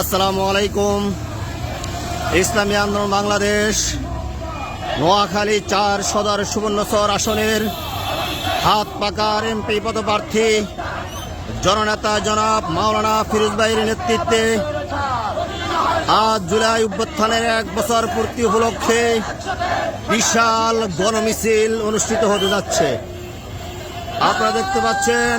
আসসালামু আলাইকুম। ইসলামী আন্দোলন বাংলাদেশ, নোয়াখালী চার সদর সুবর্ণচর আসনের হাত পাকার এমপি পদপ্রার্থী জননেতা জনাব মাওলানা ফিরোজ ভাইয়ের নেতৃত্বে আজ জুলাই অভ্যুত্থানের এক বছর পূর্তি উপলক্ষে বিশাল গণমিছিল অনুষ্ঠিত হতে যাচ্ছে। আপনারা দেখতে পাচ্ছেন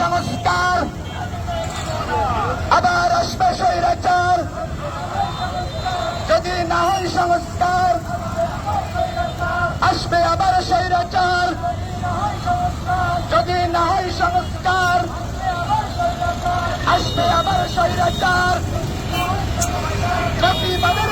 সংস্কার আবার আসবে স্বৈরাচার। যদি না হয় সংস্কার, আসবে আবার স্বৈরাচার। যদি না হয় সংস্কার, আসবে আবার স্বৈরাচার। প্রতিবাদের